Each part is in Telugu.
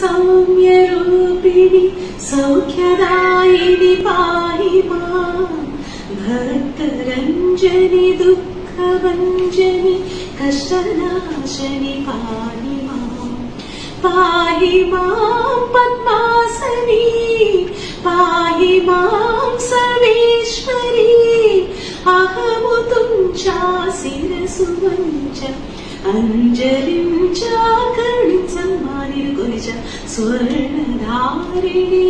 सौम्यरूपिणि सौख्यदायिनि पाहि माम् भक्तरञ्जनि दुःखभञ्जनि कष्टनाशनि पाहि माम् पाहि मां पद्मासनी पाहि मां सर्वेश्वरी अहमु तुञ्चाशिरसु वञ्च अञ्जलिं चाकर्णिसम्मानिर् कुलिच സ്വർണധാരിണി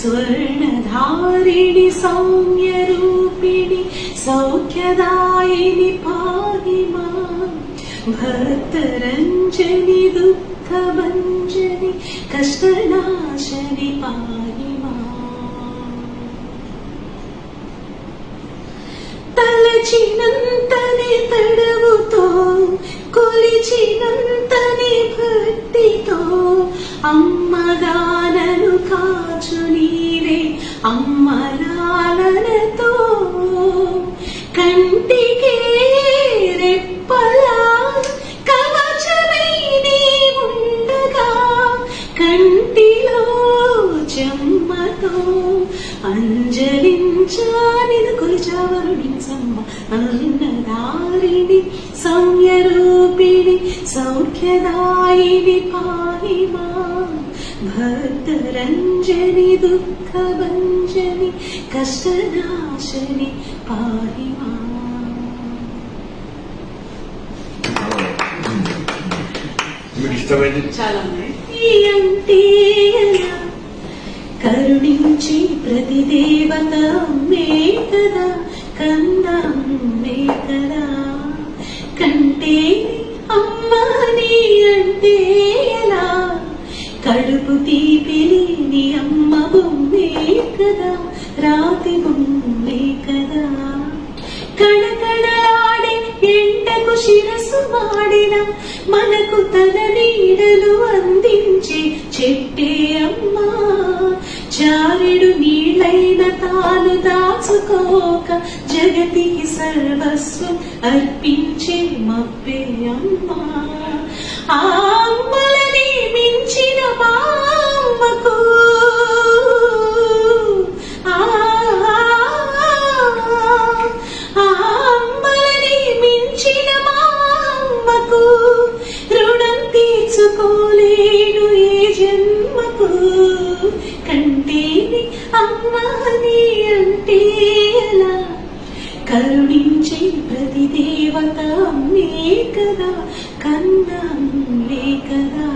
സ്വർണധാരിണി സൗമ്യരൂപിണി സൗഖ്യദായിനി പാഹിമ ഭക്തരഞ്ജനി ദുഃഖഭഞ്ജനി കഷ്ടനാശനി പാഹിമ തലചിനന്തനെ തട అమ్మగానను కాచు నీవే అమ్మలాలనతో. కంటికే రెప్పలా కవచమై నీ ఉండగా కంటిలో చెమ్మతో అంజలించానిది కొలిచావరుణించమ్మ అన్నదారిణి సౌమ్యరూపిణి సౌఖ్యదాయిని పాहि మా భక్తరంజని దుఃఖభంజని కష్టనాశని పాहि మా మీకు ఇష్టమైంది చాలా ఉన్నాయి అంటే ఎలా? కరుణించి ప్రతి దేవత అమ్మే కదా కందమ్మే కదా కంటే అమ్మని అంటే ఎలా? కడుపు తీపిని నీ అమ్మ బొమ్మే కదా రాతి బొమ్మే కదా. కళకళలాడే ఎంటకు శిరసు మాడిన మనకు తన నీడలు అందించే చెట్టే అమ్మా. జారుడు నీళ్ళైన తాను దాచుకోక జగతికి సర్వస్వం అర్పించే మబ్బే అమ్మా. ఆ అమ్మలని మించిన మా అమ్మని అంటే ఎలా? కరుణించే ప్రతి దేవత అమ్మే కదా కన్నా కదా.